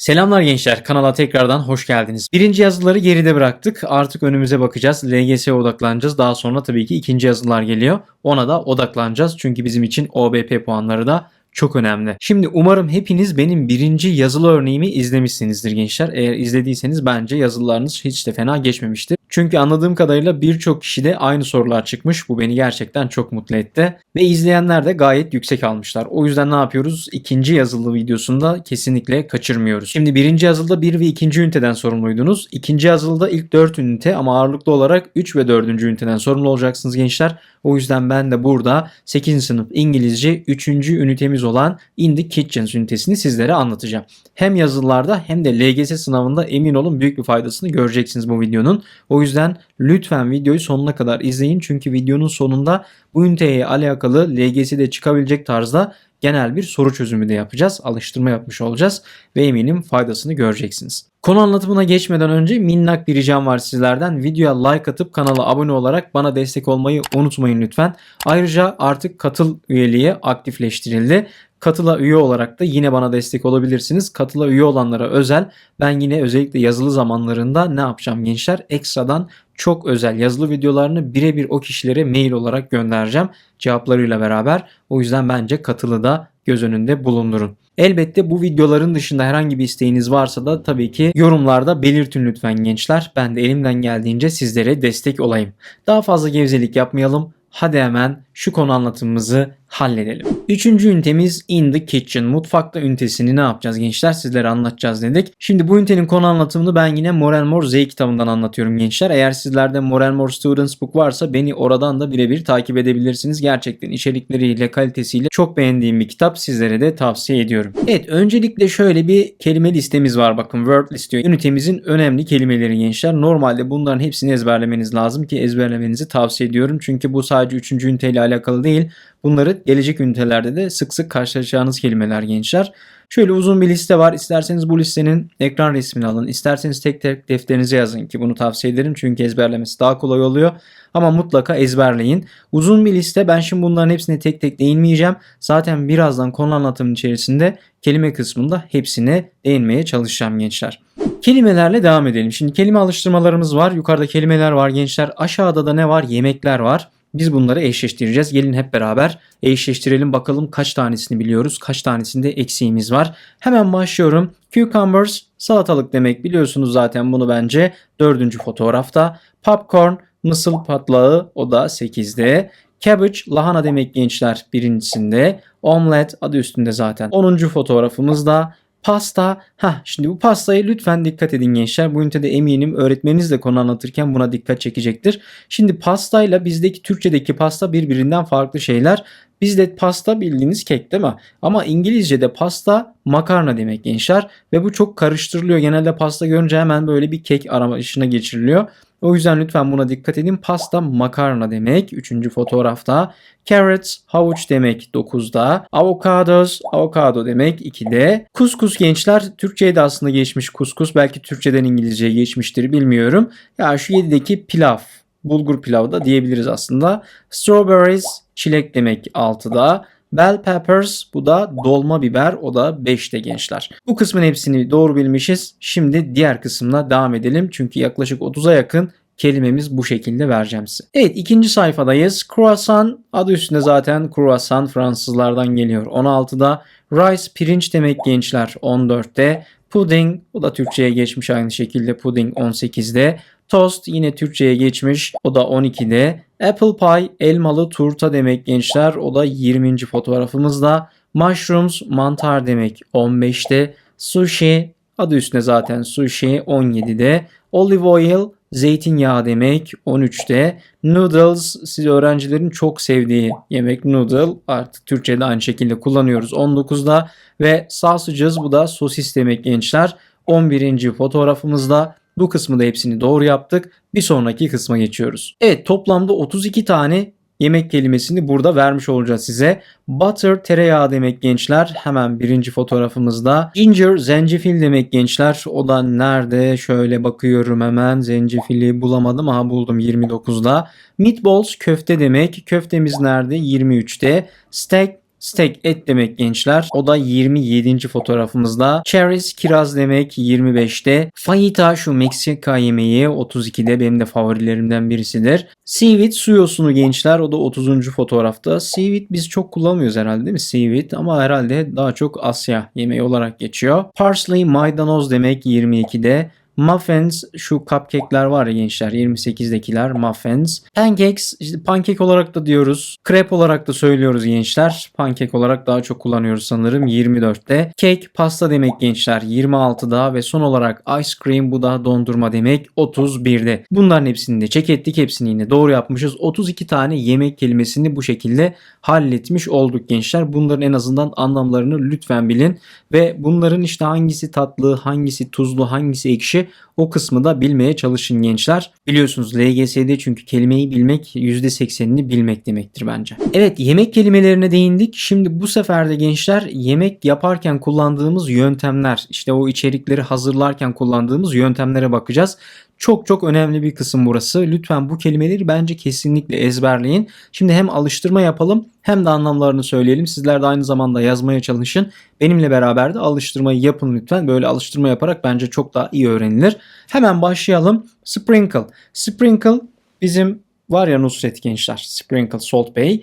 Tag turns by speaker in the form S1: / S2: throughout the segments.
S1: Selamlar gençler, kanala tekrardan hoş geldiniz. Birinci yazıları geride bıraktık. Artık önümüze bakacağız. LGS'ye odaklanacağız. Daha sonra tabii ki ikinci yazılar geliyor. Ona da odaklanacağız. Çünkü bizim için OBP puanları da çok önemli. Şimdi umarım hepiniz benim birinci yazılı örneğimi izlemişsinizdir gençler. Eğer izlediyseniz bence yazılarınız hiç de fena geçmemiştir. Çünkü anladığım kadarıyla birçok kişide aynı sorular çıkmış. Bu beni gerçekten çok mutlu etti. Ve izleyenler de gayet yüksek almışlar. O yüzden ne yapıyoruz? İkinci yazılı videosunda kesinlikle kaçırmıyoruz. Şimdi birinci yazılıda 1 ve 2. üniteden sorumluydunuz. İkinci yazılıda ilk 4 ünite ama ağırlıklı olarak 3 ve 4. üniteden sorumlu olacaksınız gençler. O yüzden ben de burada 8. sınıf İngilizce 3. ünitemiz olan In the Kitchens ünitesini sizlere anlatacağım. Hem yazılılarda hem de LGS sınavında emin olun büyük bir faydasını göreceksiniz bu videonun. O yüzden lütfen videoyu sonuna kadar izleyin. Çünkü videonun sonunda bu üniteye alakalı LGS'de çıkabilecek tarzda genel bir soru çözümü de yapacağız. Alıştırma yapmış olacağız ve eminim faydasını göreceksiniz. Konu anlatımına geçmeden önce minnak bir ricam var sizlerden. Videoya like atıp kanala abone olarak bana destek olmayı unutmayın lütfen. Ayrıca artık katıl üyeliği aktifleştirildi. Katıla üye olarak da yine bana destek olabilirsiniz. Katıla üye olanlara özel ben yine özellikle yazılı zamanlarında ne yapacağım gençler? Ekstradan çok özel yazılı videolarını birebir o kişilere mail olarak göndereceğim cevaplarıyla beraber. O yüzden bence katılı da göz önünde bulundurun. Elbette bu videoların dışında herhangi bir isteğiniz varsa da tabii ki yorumlarda belirtin lütfen gençler. Ben de elimden geldiğince sizlere destek olayım. Daha fazla gevezelik yapmayalım. Hadi hemen şu konu anlatımımızı halledelim. Üçüncü ünitemiz In the Kitchen. Mutfakta ünitesini ne yapacağız gençler? Sizlere anlatacağız dedik. Şimdi bu ünitenin konu anlatımını ben yine Moral More Z kitabından anlatıyorum gençler. Eğer sizlerde Moral More Students Book varsa beni oradan da birebir takip edebilirsiniz. Gerçekten içerikleriyle, kalitesiyle çok beğendiğim bir kitap. Sizlere de tavsiye ediyorum. Evet öncelikle şöyle bir kelime listemiz var. Bakın word list diyor. Ünitemizin önemli kelimeleri gençler. Normalde bunların hepsini ezberlemeniz lazım ki ezberlemenizi tavsiye ediyorum. Çünkü bu sadece 3. üniteyle alakalı değil. Bunları gelecek ünitelerde de sık sık karşılaşacağınız kelimeler gençler. Şöyle uzun bir liste var. İsterseniz bu listenin ekran resmini alın. İsterseniz tek tek defterinize yazın ki bunu tavsiye ederim. Çünkü ezberlemesi daha kolay oluyor. Ama mutlaka ezberleyin. Uzun bir liste. Ben şimdi bunların hepsine tek tek değinmeyeceğim. Zaten birazdan konu anlatımının içerisinde kelime kısmında hepsine değinmeye çalışacağım gençler. Kelimelerle devam edelim. Şimdi kelime alıştırmalarımız var. Yukarıda kelimeler var gençler. Aşağıda da ne var? Yemekler var. Biz bunları eşleştireceğiz. Gelin hep beraber eşleştirelim bakalım kaç tanesini biliyoruz, kaç tanesinde eksiğimiz var. Hemen başlıyorum. Cucumbers salatalık demek biliyorsunuz zaten bunu bence dördüncü fotoğrafta. Popcorn mısır patlağı o da 8'de. Cabbage lahana demek gençler birincisinde. Omelet adı üstünde zaten. 10. fotoğrafımızda. Pasta. Ha şimdi bu pastayı lütfen dikkat edin gençler. Bu ünitede eminim öğretmeniniz de konu anlatırken buna dikkat çekecektir. Şimdi pastayla bizdeki Türkçedeki pasta birbirinden farklı şeyler. Bizde pasta bildiğiniz kek değil mi? Ama İngilizce'de pasta makarna demek gençler. Ve bu çok karıştırılıyor. Genelde pasta görünce hemen böyle bir kek arayışına geçiriliyor. O yüzden lütfen buna dikkat edin. Pasta makarna demek. Üçüncü fotoğrafta. Carrots havuç demek 9'da. Avocados avokado demek 2'de. Kuskus gençler Türkçe'ye de aslında geçmiş kuskus. Belki Türkçeden İngilizceye geçmiştir bilmiyorum. Ya şu 7'deki pilav. Bulgur pilavı da diyebiliriz aslında. Strawberries çilek demek 6'da. Bell peppers bu da dolma biber o da 5'te gençler. Bu kısmın hepsini doğru bilmişiz. Şimdi diğer kısımla devam edelim. Çünkü yaklaşık 30'a yakın kelimemiz bu şekilde vereceğim size. Evet ikinci sayfadayız. Croissant adı üstünde zaten croissant Fransızlardan geliyor. 16'da rice pirinç demek gençler 14'te. Pudding o da Türkçe'ye geçmiş aynı şekilde pudding 18'de. Toast yine Türkçe'ye geçmiş o da 12'de. Apple pie elmalı turta demek gençler o da 20. fotoğrafımızda. Mushrooms mantar demek 15'te. Sushi adı üstünde zaten sushi 17'de. Olive oil zeytinyağı demek 13'te. Noodles siz öğrencilerin çok sevdiği yemek noodle artık Türkçe'de aynı şekilde kullanıyoruz 19'da. Ve sausages bu da sosis demek gençler. 11. fotoğrafımızda bu kısmı da hepsini doğru yaptık. Bir sonraki kısma geçiyoruz. Evet toplamda 32 tane yemek kelimesini burada vermiş olacağız size. Butter tereyağı demek gençler. Hemen birinci fotoğrafımızda. Ginger zencefil demek gençler. O da nerede? Şöyle bakıyorum hemen. Zencefili bulamadım. Aha buldum 29'da. Meatballs köfte demek. Köftemiz nerede? 23'te. Steak Steak et demek gençler. O da 27. fotoğrafımızda. Cherries kiraz demek 25'te. Fajita şu Meksika yemeği 32'de benim de favorilerimden birisidir. Seaweed su yosunu gençler o da 30. fotoğrafta. Seaweed biz çok kullanmıyoruz herhalde değil mi? Seaweed ama herhalde daha çok Asya yemeği olarak geçiyor. Parsley maydanoz demek 22'de. Muffins şu cupcake'ler var ya gençler 28'dekiler muffins. Pancakes işte pankek olarak da diyoruz. Crepe olarak da söylüyoruz gençler. Pankek olarak daha çok kullanıyoruz sanırım 24'te. Cake pasta demek gençler 26'da ve son olarak ice cream bu da dondurma demek 31'de. Bunların hepsini de check ettik. Hepsini yine doğru yapmışız. 32 tane yemek kelimesini bu şekilde halletmiş olduk gençler. Bunların en azından anlamlarını lütfen bilin ve bunların işte hangisi tatlı, hangisi tuzlu, hangisi ekşi o kısmı da bilmeye çalışın gençler. Biliyorsunuz LGS'de çünkü kelimeyi bilmek %80'ini bilmek demektir bence. Evet yemek kelimelerine değindik. Şimdi bu sefer de gençler yemek yaparken kullandığımız yöntemler işte o içerikleri hazırlarken kullandığımız yöntemlere bakacağız. Çok çok önemli bir kısım burası. Lütfen bu kelimeleri bence kesinlikle ezberleyin. Şimdi hem alıştırma yapalım hem de anlamlarını söyleyelim. Sizler de aynı zamanda yazmaya çalışın. Benimle beraber de alıştırmayı yapın lütfen. Böyle alıştırma yaparak bence çok daha iyi öğrenilir. Hemen başlayalım. Sprinkle. Sprinkle bizim var ya Nusret gençler. Sprinkle, Salt Bay.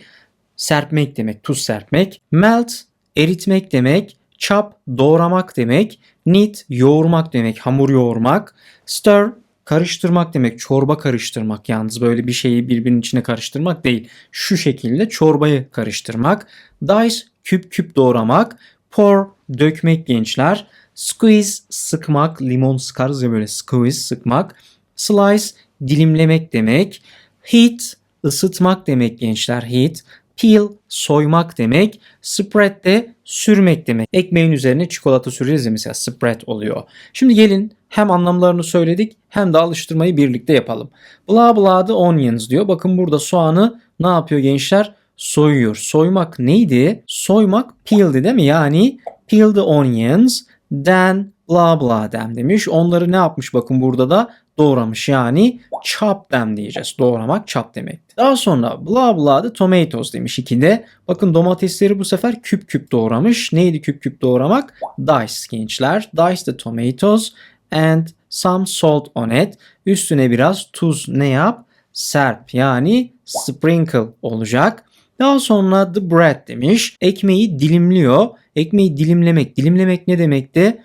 S1: Serpmek demek, tuz serpmek. Melt, eritmek demek. Chop, doğramak demek. Knead, yoğurmak demek, hamur yoğurmak. Stir, karıştırmak demek. Çorba karıştırmak yalnız böyle bir şeyi birbirinin içine karıştırmak değil. Şu şekilde çorbayı karıştırmak. Dice küp küp doğramak. Pour dökmek gençler. Squeeze sıkmak. Limon sıkarız ya böyle squeeze sıkmak. Slice dilimlemek demek. Heat ısıtmak demek gençler. Heat. Peel soymak demek. Spread de sürmek demek. Ekmeğin üzerine çikolata süreceğiz ya mesela spread oluyor. Şimdi gelin hem anlamlarını söyledik hem de alıştırmayı birlikte yapalım. Blah blah the onions diyor. Bakın burada soğanı ne yapıyor gençler? Soyuyor. Soymak neydi? Soymak peel'di değil mi? Yani peel the onions then blah blah them demiş. Onları ne yapmış bakın burada da doğramış yani chop them diyeceğiz. Doğramak chop demek. Daha sonra blah blah the tomatoes demiş ikide. Bakın domatesleri bu sefer küp küp doğramış. Neydi küp küp doğramak? Dice gençler. Dice the tomatoes and some salt on it. Üstüne biraz tuz ne yap? Serp yani sprinkle olacak. Daha sonra the bread demiş. Ekmeği dilimliyor. Ekmeği dilimlemek. Dilimlemek ne demekti?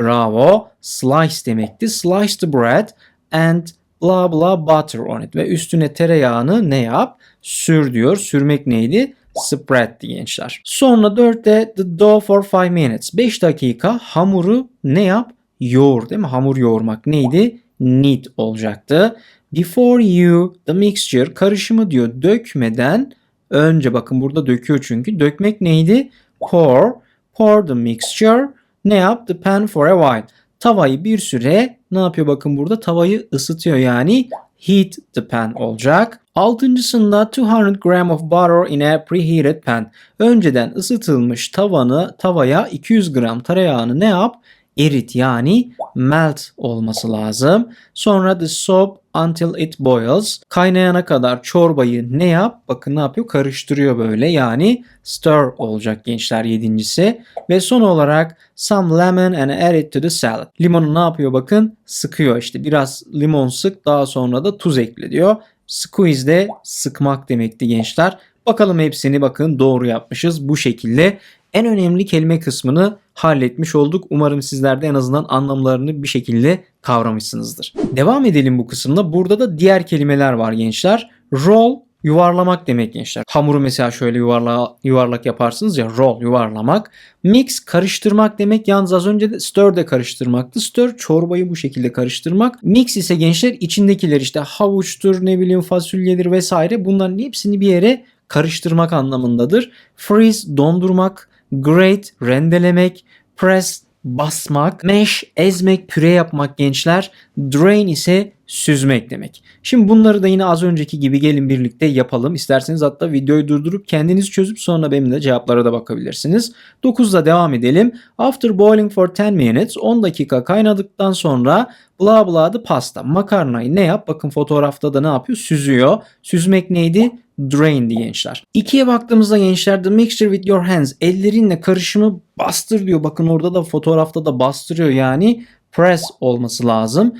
S1: Bravo. Slice demekti. Slice the bread and blah blah butter on it. Ve üstüne tereyağını ne yap? Sür diyor. Sürmek neydi? Spread'di gençler. Sonra dörtte the dough for 5 minutes. 5 dakika hamuru ne yap? Yoğur değil mi? Hamur yoğurmak neydi? Knead olacaktı. Before you the mixture karışımı diyor dökmeden önce bakın burada döküyor çünkü. Dökmek neydi? Pour. Pour the mixture. Ne yap? The pan for a while. Tavayı bir süre ne yapıyor bakın burada? Tavayı ısıtıyor yani heat the pan olacak. Altıncısında 200 gram of butter in a preheated pan. Önceden ısıtılmış tavanı tavaya 200 gram tereyağını ne yap? Erit yani melt olması lazım. Sonra the soap until it boils. Kaynayana kadar çorbayı ne yap? Bakın ne yapıyor? Karıştırıyor böyle. Yani stir olacak gençler yedincisi. Ve son olarak some lemon and add it to the salad. Limonu ne yapıyor bakın? Sıkıyor işte. Biraz limon sık daha sonra da tuz ekle diyor. Squeeze de sıkmak demekti gençler. Bakalım hepsini bakın doğru yapmışız. Bu şekilde en önemli kelime kısmını halletmiş olduk. Umarım sizler de en azından anlamlarını bir şekilde kavramışsınızdır. Devam edelim bu kısımda. Burada da diğer kelimeler var gençler. Roll yuvarlamak demek gençler. Hamuru mesela şöyle yuvarla, yuvarlak yaparsınız ya roll yuvarlamak. Mix karıştırmak demek. Yalnız az önce de stir de karıştırmaktı. Stir çorbayı bu şekilde karıştırmak. Mix ise gençler içindekiler işte havuçtur ne bileyim fasulyedir vesaire bunların hepsini bir yere karıştırmak anlamındadır. Freeze dondurmak, grate rendelemek, press basmak, mash ezmek, püre yapmak gençler, drain ise süzmek demek. Şimdi bunları da yine az önceki gibi gelin birlikte yapalım. İsterseniz hatta videoyu durdurup kendiniz çözüp sonra benimle cevaplara da bakabilirsiniz. 9'da devam edelim. After boiling for 10 minutes 10 dakika kaynadıktan sonra blah blah the pasta makarnayı ne yap? Bakın fotoğrafta da ne yapıyor? Süzüyor. Süzmek neydi? Drain'di gençler. İkiye baktığımızda gençler the mixture with your hands ellerinle karışımı bastır diyor. Bakın orada da fotoğrafta da bastırıyor yani press olması lazım.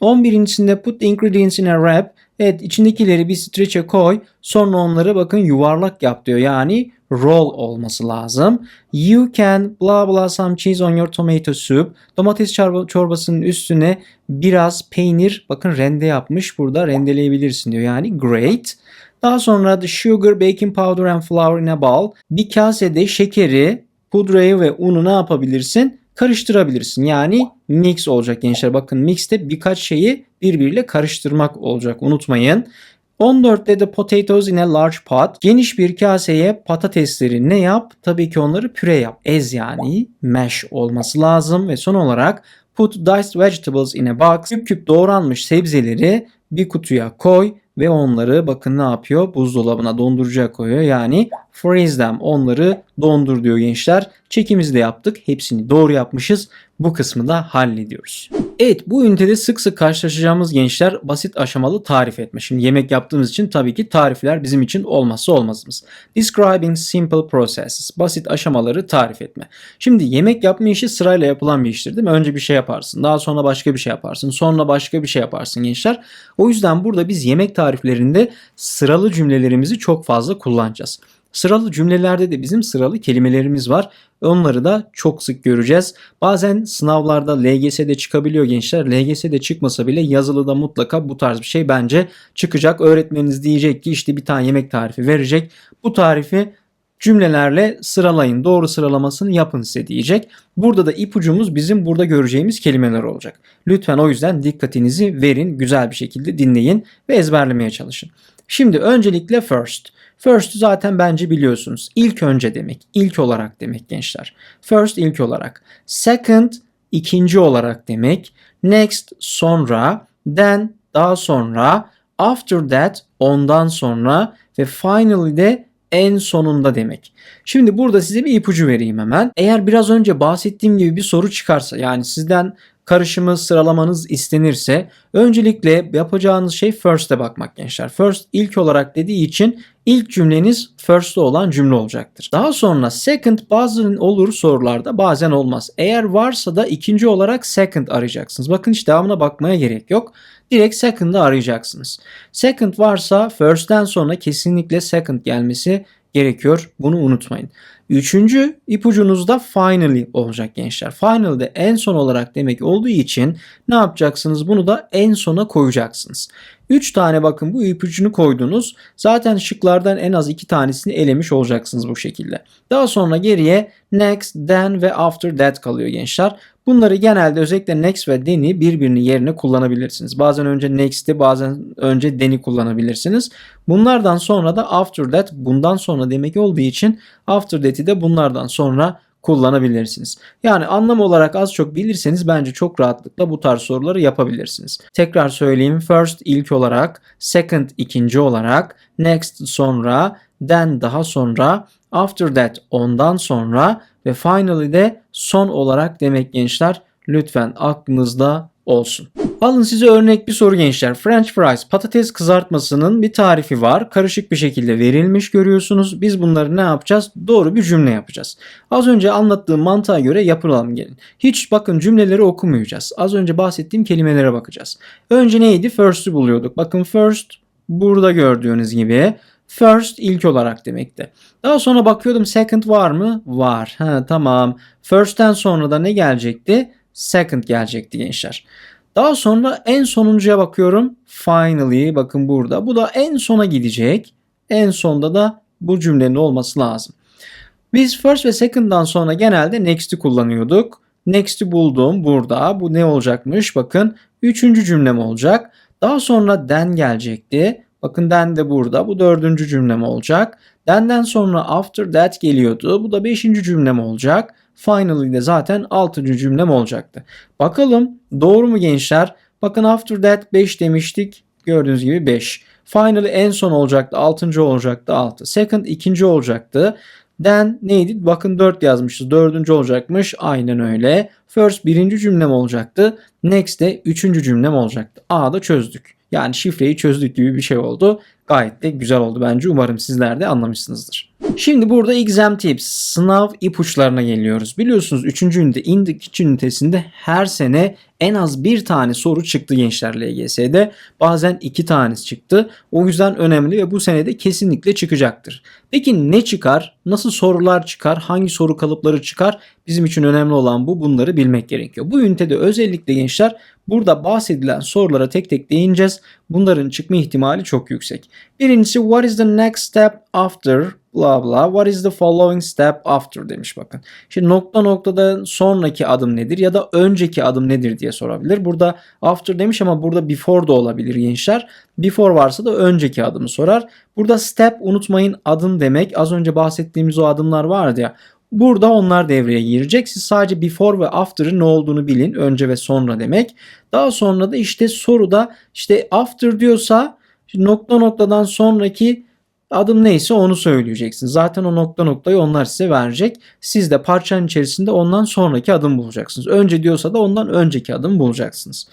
S1: 11.sinde put the ingredients in a wrap. Evet içindekileri bir streçe koy. Sonra onları bakın yuvarlak yap diyor. Yani roll olması lazım. You can blah blah some cheese on your tomato soup. Domates çorba, çorbasının üstüne biraz peynir bakın rende yapmış. Burada rendeleyebilirsin diyor. Yani great. Daha sonra the sugar, baking powder and flour in a bowl. Bir kasede şekeri, pudrayı ve unu ne yapabilirsin? Karıştırabilirsin. Yani mix olacak gençler. Bakın mixte birkaç şeyi birbiriyle karıştırmak olacak. Unutmayın. 14'te de potatoes in a large pot. Geniş bir kaseye patatesleri ne yap? Tabii ki onları püre yap. Ez yani mash olması lazım. Ve son olarak put diced vegetables in a box. Küp küp doğranmış sebzeleri bir kutuya koy ve onları bakın ne yapıyor? Buzdolabına dondurucuya koyuyor. Yani freeze them onları dondur diyor gençler. Çekimizi de yaptık. Hepsini doğru yapmışız. Bu kısmı da hallediyoruz. Evet bu ünitede sık sık karşılaşacağımız gençler basit aşamalı tarif etme. Şimdi yemek yaptığımız için tabii ki tarifler bizim için olmazsa olmazımız. Describing simple processes. Basit aşamaları tarif etme. Şimdi yemek yapma işi sırayla yapılan bir iştir değil mi? Önce bir şey yaparsın. Daha sonra başka bir şey yaparsın. Sonra başka bir şey yaparsın gençler. O yüzden burada biz yemek tariflerinde sıralı cümlelerimizi çok fazla kullanacağız. Sıralı cümlelerde de bizim sıralı kelimelerimiz var. Onları da çok sık göreceğiz. Bazen sınavlarda LGS'de çıkabiliyor gençler. LGS'de çıkmasa bile yazılıda mutlaka bu tarz bir şey bence çıkacak. Öğretmeniniz diyecek ki işte bir tane yemek tarifi verecek. Bu tarifi cümlelerle sıralayın. Doğru sıralamasını yapın size diyecek. Burada da ipucumuz bizim burada göreceğimiz kelimeler olacak. Lütfen o yüzden dikkatinizi verin. Güzel bir şekilde dinleyin ve ezberlemeye çalışın. Şimdi öncelikle first. First zaten bence biliyorsunuz. İlk önce demek. ilk olarak demek gençler. First ilk olarak. Second ikinci olarak demek. Next sonra. Then daha sonra. After that ondan sonra. Ve finally de en sonunda demek. Şimdi burada size bir ipucu vereyim hemen. Eğer biraz önce bahsettiğim gibi bir soru çıkarsa yani sizden karışımı sıralamanız istenirse öncelikle yapacağınız şey first'e bakmak gençler. First ilk olarak dediği için ilk cümleniz first'te olan cümle olacaktır. Daha sonra second bazen olur sorularda bazen olmaz. Eğer varsa da ikinci olarak second arayacaksınız. Bakın hiç devamına bakmaya gerek yok. Direkt second'ı arayacaksınız. Second varsa first'ten sonra kesinlikle second gelmesi gerekiyor. Bunu unutmayın. Üçüncü ipucunuzda finally olacak gençler. Finally de en son olarak demek olduğu için ne yapacaksınız? Bunu da en sona koyacaksınız. 3 tane bakın bu ipucunu koydunuz. Zaten şıklardan en az 2 tanesini elemiş olacaksınız bu şekilde. Daha sonra geriye next, then ve after that kalıyor gençler. Bunları genelde özellikle next ve then'i birbirinin yerine kullanabilirsiniz. Bazen önce next'i bazen önce then'i kullanabilirsiniz. Bunlardan sonra da after that bundan sonra demek olduğu için after that'i de bunlardan sonra kullanabilirsiniz. Yani anlam olarak az çok bilirseniz bence çok rahatlıkla bu tarz soruları yapabilirsiniz. Tekrar söyleyeyim. First ilk olarak, second ikinci olarak, next sonra, then daha sonra, after that ondan sonra ve finally de son olarak demek gençler. Lütfen aklınızda olsun. Alın size örnek bir soru gençler. French fries patates kızartmasının bir tarifi var. Karışık bir şekilde verilmiş görüyorsunuz. Biz bunları ne yapacağız? Doğru bir cümle yapacağız. Az önce anlattığım mantığa göre yapılalım gelin. Hiç bakın cümleleri okumayacağız. Az önce bahsettiğim kelimelere bakacağız. Önce neydi? First'ü buluyorduk. Bakın first burada gördüğünüz gibi First ilk olarak demekti. Daha sonra bakıyordum second var mı? Var. Ha, tamam. First'ten sonra da ne gelecekti? Second gelecekti gençler. Daha sonra en sonuncuya bakıyorum. Finally bakın burada. Bu da en sona gidecek. En sonda da bu cümlenin olması lazım. Biz first ve second'dan sonra genelde next'i kullanıyorduk. Next'i buldum burada. Bu ne olacakmış? Bakın üçüncü cümlem olacak. Daha sonra then gelecekti. Bakın then de burada. Bu dördüncü cümlem olacak. Then'den sonra after that geliyordu. Bu da beşinci cümlem olacak. Finally de zaten 6. cümlem olacaktı. Bakalım doğru mu gençler? Bakın after that 5 demiştik. Gördüğünüz gibi 5. Finally en son olacaktı. 6. olacaktı 6. Second ikinci olacaktı. Then neydi? Bakın 4 yazmışız. Dördüncü olacakmış. Aynen öyle. First birinci cümlem olacaktı. Next de üçüncü cümlem olacaktı. A'da çözdük. Yani şifreyi çözdük gibi bir şey oldu. Gayet de güzel oldu bence. Umarım sizler de anlamışsınızdır. Şimdi burada exam tips, sınav ipuçlarına geliyoruz. Biliyorsunuz 3. ünite, indiki ünitesinde her sene en az bir tane soru çıktı gençler LGS'de. Bazen iki tanesi çıktı. O yüzden önemli ve bu senede kesinlikle çıkacaktır. Peki ne çıkar? Nasıl sorular çıkar? Hangi soru kalıpları çıkar? Bizim için önemli olan bu. Bunları bilmek gerekiyor. Bu ünitede özellikle gençler burada bahsedilen sorulara tek tek değineceğiz. Bunların çıkma ihtimali çok yüksek. Birincisi what is the next step after bla bla what is the following step after demiş bakın. Şimdi nokta noktada sonraki adım nedir ya da önceki adım nedir diye sorabilir. Burada after demiş ama burada before da olabilir gençler. Before varsa da önceki adımı sorar. Burada step unutmayın adım demek. Az önce bahsettiğimiz o adımlar vardı ya. Burada onlar devreye girecek. Siz sadece before ve after'ın ne olduğunu bilin. Önce ve sonra demek. Daha sonra da işte soruda işte after diyorsa nokta noktadan sonraki adım neyse onu söyleyeceksin. Zaten o nokta noktayı onlar size verecek. Siz de parçanın içerisinde ondan sonraki adım bulacaksınız. Önce diyorsa da ondan önceki adım bulacaksınız.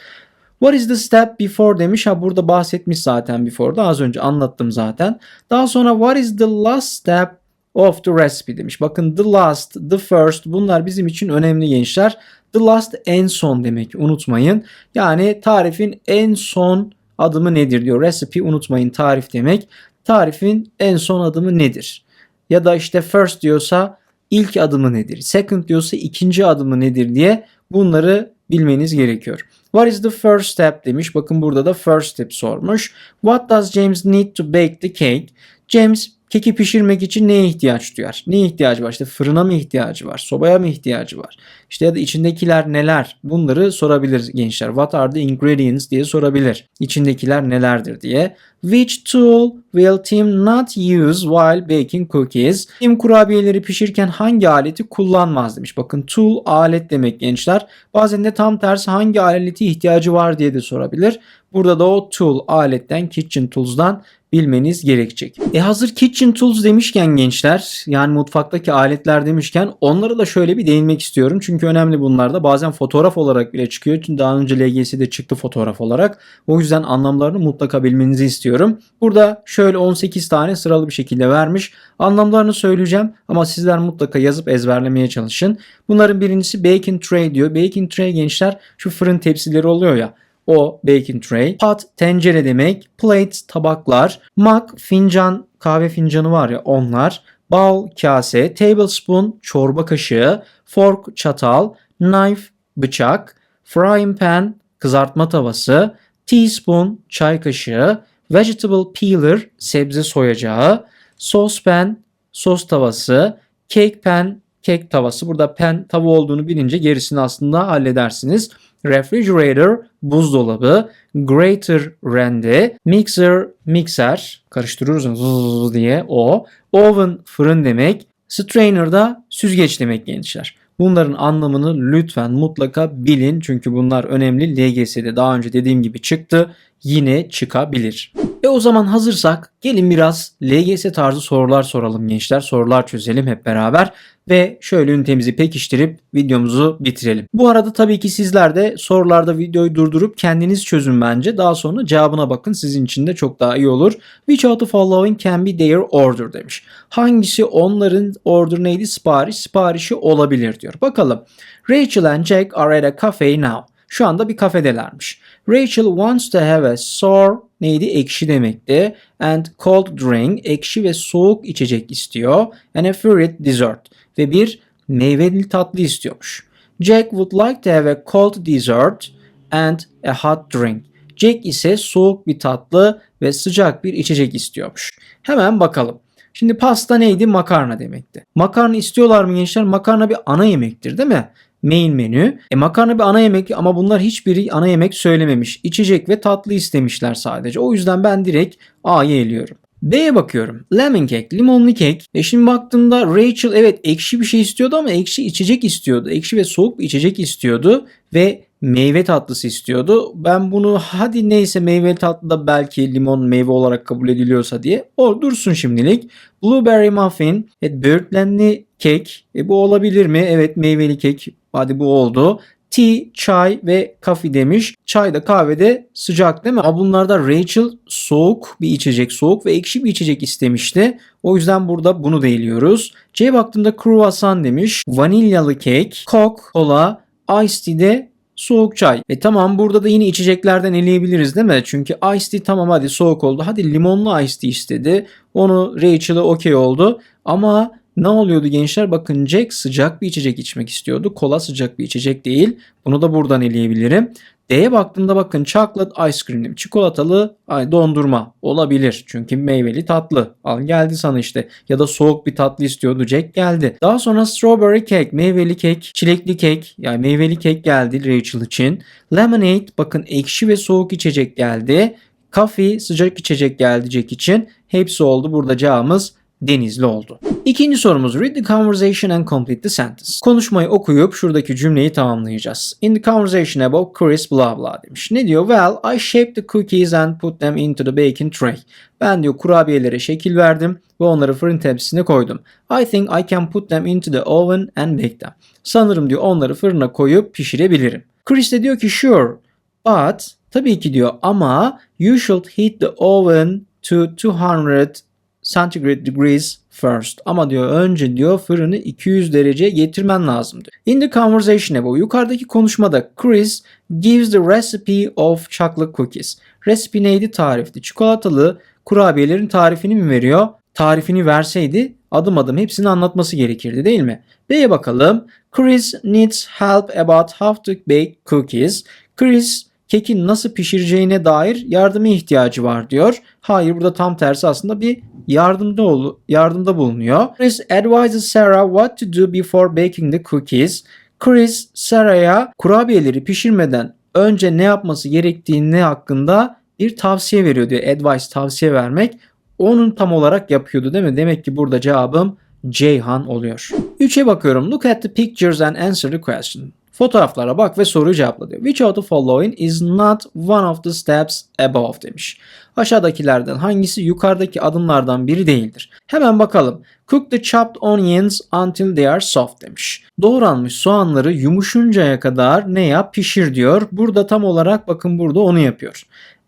S1: What is the step before demiş. Ha burada bahsetmiş zaten before'da. Az önce anlattım zaten. Daha sonra what is the last step of the recipe demiş. Bakın the last, the first bunlar bizim için önemli gençler. The last en son demek unutmayın. Yani tarifin en son adımı nedir diyor. Recipe unutmayın tarif demek. Tarifin en son adımı nedir? Ya da işte first diyorsa ilk adımı nedir? Second diyorsa ikinci adımı nedir diye bunları bilmeniz gerekiyor. What is the first step demiş. Bakın burada da first step sormuş. What does James need to bake the cake? James keki pişirmek için neye ihtiyaç duyar? Ne ihtiyacı var? İşte fırına mı ihtiyacı var? Sobaya mı ihtiyacı var? İşte ya da içindekiler neler? Bunları sorabilir gençler. What are the ingredients diye sorabilir. İçindekiler nelerdir diye. Which tool will Tim not use while baking cookies? Tim kurabiyeleri pişirirken hangi aleti kullanmaz demiş. Bakın tool alet demek gençler. Bazen de tam tersi hangi aleti ihtiyacı var diye de sorabilir. Burada da o tool aletten kitchen tools'dan bilmeniz gerekecek. E hazır kitchen tools demişken gençler yani mutfaktaki aletler demişken onlara da şöyle bir değinmek istiyorum. Çünkü önemli bunlar da bazen fotoğraf olarak bile çıkıyor. Çünkü daha önce LGS'de çıktı fotoğraf olarak. O yüzden anlamlarını mutlaka bilmenizi istiyorum. Burada şöyle 18 tane sıralı bir şekilde vermiş. Anlamlarını söyleyeceğim ama sizler mutlaka yazıp ezberlemeye çalışın. Bunların birincisi baking tray diyor. Baking tray gençler şu fırın tepsileri oluyor ya. O baking tray. Pot tencere demek. Plates tabaklar. Mug fincan kahve fincanı var ya onlar. Bowl kase. Tablespoon çorba kaşığı. Fork çatal. Knife bıçak. Frying pan kızartma tavası. Teaspoon çay kaşığı. Vegetable peeler sebze soyacağı. Saucepan sos tavası. Cake pan kek tavası. Burada pen tava olduğunu bilince gerisini aslında halledersiniz. Refrigerator buzdolabı, grater rende, mixer mikser karıştırıyoruz diye o. Oven fırın demek. Strainer da süzgeç demek gençler. Bunların anlamını lütfen mutlaka bilin çünkü bunlar önemli. LGS'de daha önce dediğim gibi çıktı. Yine çıkabilir. E o zaman hazırsak gelin biraz LGS tarzı sorular soralım gençler. Sorular çözelim hep beraber ve şöyle ünitemizi pekiştirip videomuzu bitirelim. Bu arada tabii ki sizler de sorularda videoyu durdurup kendiniz çözün bence. Daha sonra cevabına bakın sizin için de çok daha iyi olur. Which of the following can be their order demiş. Hangisi onların order neydi? Sipariş. Siparişi olabilir diyor. Bakalım. Rachel and Jack are at a cafe now. Şu anda bir kafedelermiş. Rachel wants to have a sour neydi? Ekşi demekti. And cold drink ekşi ve soğuk içecek istiyor. And a fruit dessert ve bir meyveli tatlı istiyormuş. Jack would like to have a cold dessert and a hot drink. Jack ise soğuk bir tatlı ve sıcak bir içecek istiyormuş. Hemen bakalım. Şimdi pasta neydi? Makarna demekti. Makarna istiyorlar mı gençler? Makarna bir ana yemektir değil mi? Main menü. E makarna bir ana yemek ama bunlar hiçbiri ana yemek söylememiş. İçecek ve tatlı istemişler sadece. O yüzden ben direkt A'yı eliyorum. B'ye bakıyorum. Lemon cake, limonlu kek. E şimdi baktığımda Rachel evet ekşi bir şey istiyordu ama ekşi içecek istiyordu. Ekşi ve soğuk bir içecek istiyordu ve meyve tatlısı istiyordu. Ben bunu hadi neyse meyve tatlı da belki limon meyve olarak kabul ediliyorsa diye o dursun şimdilik. Blueberry muffin, evet böğürtlenli kek. E bu olabilir mi? Evet meyveli kek. Hadi bu oldu. tea, çay ve coffee demiş. Çay da kahve de sıcak değil mi? Ama bunlarda Rachel soğuk bir içecek, soğuk ve ekşi bir içecek istemişti. O yüzden burada bunu da eliyoruz. C baktığımda croissant demiş. Vanilyalı kek, Coke, kola, iced tea de soğuk çay. E tamam burada da yine içeceklerden eleyebiliriz değil mi? Çünkü iced tea tamam hadi soğuk oldu. Hadi limonlu iced tea istedi. Onu Rachel'a okey oldu. Ama ne oluyordu gençler? Bakın Jack sıcak bir içecek içmek istiyordu. Kola sıcak bir içecek değil. Bunu da buradan eleyebilirim. D'ye baktığımda bakın chocolate ice cream. Çikolatalı ay, dondurma olabilir. Çünkü meyveli tatlı. Al geldi sana işte. Ya da soğuk bir tatlı istiyordu Jack geldi. Daha sonra strawberry cake, meyveli kek, çilekli kek yani meyveli kek geldi Rachel için. Lemonade bakın ekşi ve soğuk içecek geldi. Coffee sıcak içecek geldi Jack için. Hepsi oldu. Burada cevabımız Denizli oldu. İkinci sorumuz read the conversation and complete the sentence. Konuşmayı okuyup şuradaki cümleyi tamamlayacağız. In the conversation about Chris blah blah demiş. Ne diyor? Well, I shaped the cookies and put them into the baking tray. Ben diyor kurabiyelere şekil verdim ve onları fırın tepsisine koydum. I think I can put them into the oven and bake them. Sanırım diyor onları fırına koyup pişirebilirim. Chris de diyor ki sure but tabii ki diyor ama you should heat the oven to 200 centigrade degrees first. Ama diyor önce diyor fırını 200 dereceye getirmen lazım diyor. In the conversation bu yukarıdaki konuşmada Chris gives the recipe of chocolate cookies. Recipe neydi? Tarifti. Çikolatalı kurabiyelerin tarifini mi veriyor? Tarifini verseydi adım adım hepsini anlatması gerekirdi değil mi? B'ye bakalım. Chris needs help about how to bake cookies. Chris kekin nasıl pişireceğine dair yardıma ihtiyacı var diyor. Hayır burada tam tersi aslında bir yardımda ol yardımda bulunuyor. Chris advises Sarah what to do before baking the cookies. Chris Sarah'a kurabiyeleri pişirmeden önce ne yapması gerektiğini hakkında bir tavsiye veriyor diyor. Advice tavsiye vermek. Onun tam olarak yapıyordu değil mi? Demek ki burada cevabım Ceyhan oluyor. 3'e bakıyorum. Look at the pictures and answer the question. Fotoğraflara bak ve soruyu cevapla diyor. Which of the following is not one of the steps above demiş. Aşağıdakilerden hangisi yukarıdaki adımlardan biri değildir? Hemen bakalım. Cook the chopped onions until they are soft demiş. Doğranmış soğanları yumuşuncaya kadar ne yap? Pişir diyor. Burada tam olarak bakın burada onu yapıyor.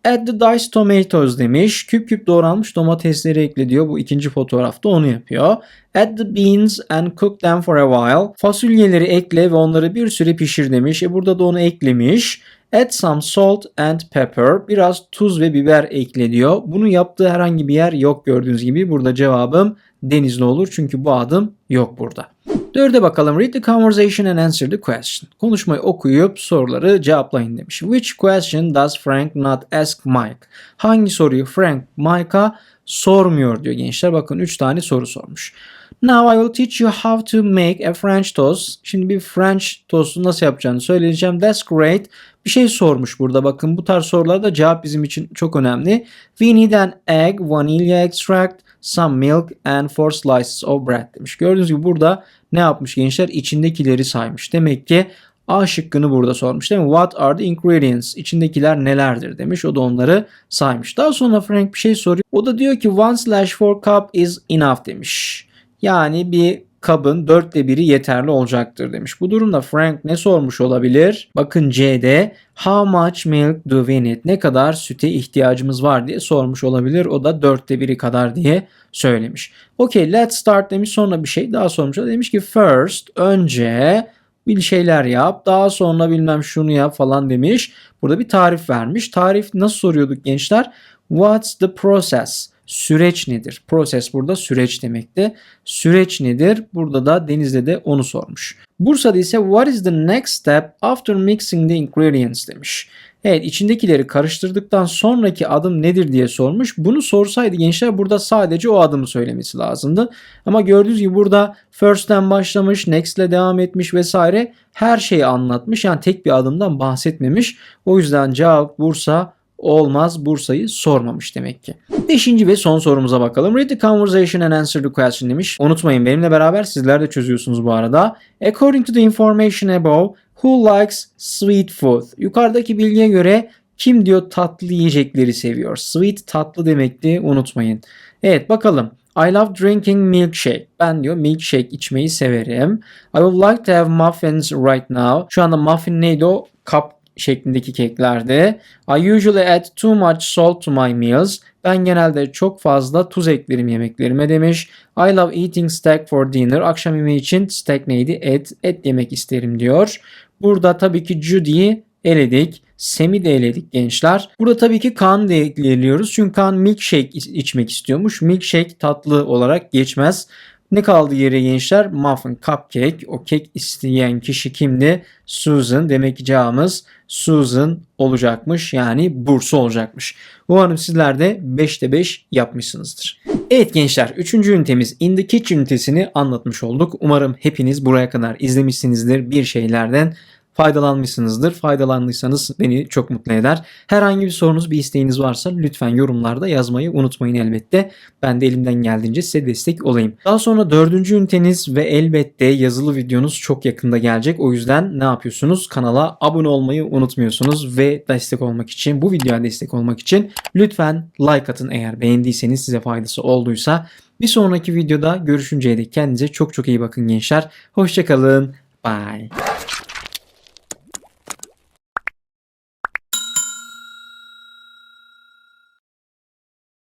S1: Add the diced tomatoes demiş. Küp küp doğranmış domatesleri ekle diyor. Bu ikinci fotoğrafta onu yapıyor. Add the beans and cook them for a while. Fasulyeleri ekle ve onları bir süre pişir demiş. E burada da onu eklemiş. Add some salt and pepper. Biraz tuz ve biber ekle diyor. Bunu yaptığı herhangi bir yer yok gördüğünüz gibi. Burada cevabım Denizli olur. Çünkü bu adım yok burada. Dörde bakalım. Read the conversation and answer the question. Konuşmayı okuyup soruları cevaplayın demiş. Which question does Frank not ask Mike? Hangi soruyu Frank Mike'a sormuyor diyor gençler. Bakın 3 tane soru sormuş. Now I will teach you how to make a French toast. Şimdi bir French toast'u nasıl yapacağını söyleyeceğim. That's great. Bir şey sormuş burada. Bakın bu tarz sorularda cevap bizim için çok önemli. We need an egg, vanilla extract, some milk and four slices of bread demiş. Gördüğünüz gibi burada ne yapmış gençler? İçindekileri saymış. Demek ki A şıkkını burada sormuş değil mi? What are the ingredients? İçindekiler nelerdir demiş. O da onları saymış. Daha sonra Frank bir şey soruyor. O da diyor ki one slash four cup is enough demiş. Yani bir kabın dörtte biri yeterli olacaktır demiş. Bu durumda Frank ne sormuş olabilir? Bakın C'de how much milk do we need? Ne kadar süte ihtiyacımız var diye sormuş olabilir. O da dörtte biri kadar diye söylemiş. Okay let's start demiş sonra bir şey daha sormuş. Demiş ki first önce bir şeyler yap daha sonra bilmem şunu yap falan demiş. Burada bir tarif vermiş. Tarif nasıl soruyorduk gençler? What's the process? Süreç nedir? Proses burada süreç demekti. Süreç nedir? Burada da Deniz'de de onu sormuş. Bursa'da ise what is the next step after mixing the ingredients demiş. Evet içindekileri karıştırdıktan sonraki adım nedir diye sormuş. Bunu sorsaydı gençler burada sadece o adımı söylemesi lazımdı. Ama gördüğünüz gibi burada first'ten başlamış, next ile devam etmiş vesaire her şeyi anlatmış. Yani tek bir adımdan bahsetmemiş. O yüzden cevap Bursa olmaz Bursa'yı sormamış demek ki. Beşinci ve son sorumuza bakalım. Read the conversation and answer the question demiş. Unutmayın benimle beraber sizler de çözüyorsunuz bu arada. According to the information above, who likes sweet food? Yukarıdaki bilgiye göre kim diyor tatlı yiyecekleri seviyor? Sweet tatlı demekti unutmayın. Evet bakalım. I love drinking milkshake. Ben diyor milkshake içmeyi severim. I would like to have muffins right now. Şu anda muffin neydi o? Cup şeklindeki keklerde. I usually add too much salt to my meals. Ben genelde çok fazla tuz eklerim yemeklerime demiş. I love eating steak for dinner. Akşam yemeği için steak neydi? Et. Et yemek isterim diyor. Burada tabii ki Judy'yi eledik. Sem'i de eledik gençler. Burada tabii ki Kaan'ı da ekleyebiliyoruz. Çünkü Kaan milkshake iç- içmek istiyormuş. Milkshake tatlı olarak geçmez. Ne kaldı geriye gençler? Muffin, cupcake. O kek isteyen kişi kimdi? Susan. Demek ki cevabımız Susan olacakmış. Yani bursu olacakmış. Umarım sizler de 5'te 5 yapmışsınızdır. Evet gençler 3. ünitemiz In the Kitchen ünitesini anlatmış olduk. Umarım hepiniz buraya kadar izlemişsinizdir bir şeylerden faydalanmışsınızdır. Faydalandıysanız beni çok mutlu eder. Herhangi bir sorunuz, bir isteğiniz varsa lütfen yorumlarda yazmayı unutmayın elbette. Ben de elimden geldiğince size destek olayım. Daha sonra dördüncü üniteniz ve elbette yazılı videonuz çok yakında gelecek. O yüzden ne yapıyorsunuz? Kanala abone olmayı unutmuyorsunuz ve destek olmak için, bu videoya destek olmak için lütfen like atın eğer beğendiyseniz size faydası olduysa. Bir sonraki videoda görüşünceye dek kendinize çok çok iyi bakın gençler. Hoşçakalın. Bye.